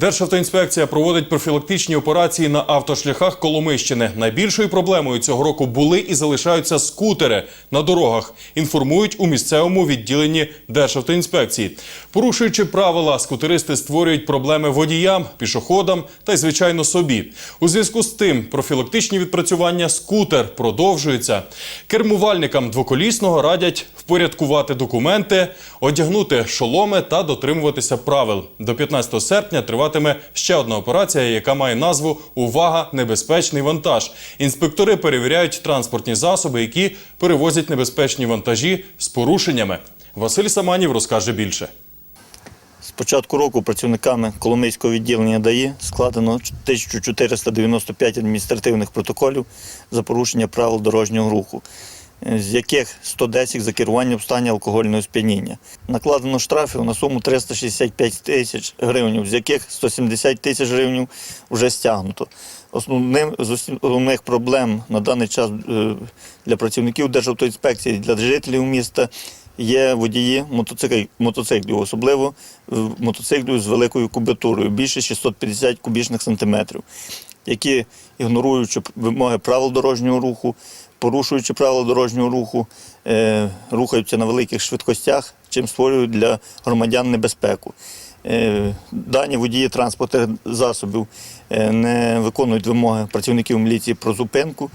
Державтоінспекція проводить профілактичні операції на автошляхах Коломищини. Найбільшою проблемою цього року були і залишаються скутери на дорогах. Інформують у місцевому відділенні Державтоінспекції. Порушуючи правила, скутеристи створюють проблеми водіям, пішоходам та й звичайно собі. У зв'язку з тим профілактичні відпрацювання скутер продовжуються. Кермувальникам двоколісного радять впорядкувати документи, одягнути шоломи та дотримуватися правил. До 15 серпня триватиме ще одна операція, яка має назву Увага! Небезпечний вантаж. Інспектори перевіряють транспортні засоби, які перевозять небезпечні вантажі з порушеннями. Василь Саманів розкаже більше. З початку року працівниками Коломийського відділення ДАІ складено 1495 адміністративних протоколів за порушення правил дорожнього руху, з яких 110 за керування в стані алкогольного сп'яніння. Накладено штрафів на суму 365 тисяч гривень, з яких 170 тисяч гривень вже стягнуто. Основним з основних проблем на даний час е, для працівників Державтоінспекції, для жителів міста є водії мотоциклів, особливо е, мотоциклів з великою кубатурою, більше 650 кубічних сантиметрів, які, ігноруючи вимоги правил дорожнього руху, порушуючи правила дорожнього руху, е, рухаються на великих швидкостях, чим створюють для громадян небезпеку. Е, Дані водії транспортних засобів е, не виконують вимоги працівників міліції про зупинку,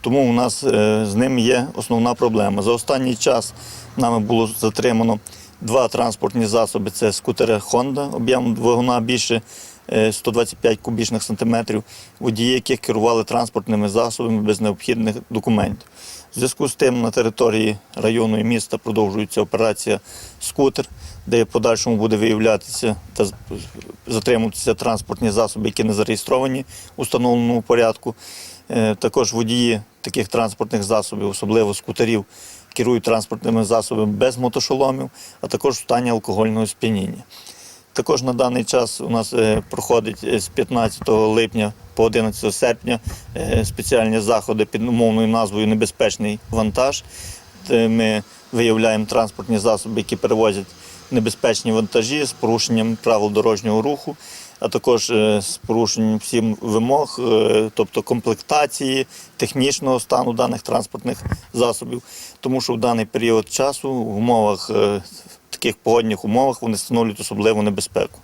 тому у нас з ним є основна проблема. За останній час нами було затримано два транспортні засоби: це скутери Honda, об'єм двигуна більше 125 кубічних сантиметрів, водії, яких керували транспортними засобами без необхідних документів. В зв'язку з тим на території району і міста продовжується операція скутер, де в подальшому буде виявлятися та затримуватися транспортні засоби, які не зареєстровані у встановленому порядку. Е, Також водії таких транспортних засобів, особливо скутерів, керують транспортними засобами без мотошоломів, а також в стані алкогольного сп'яніння. Також на даний час у нас е, проходить е, з 15 липня по 11 серпня е, спеціальні заходи під умовною назвою Небезпечний вантаж. Ми виявляємо транспортні засоби, які перевозять небезпечні вантажі з порушенням правил дорожнього руху, а також з порушенням всім вимог, тобто комплектації, технічного стану даних транспортних засобів. Тому що в даний період часу в умовах таких погодних умовах вони становлять особливу небезпеку.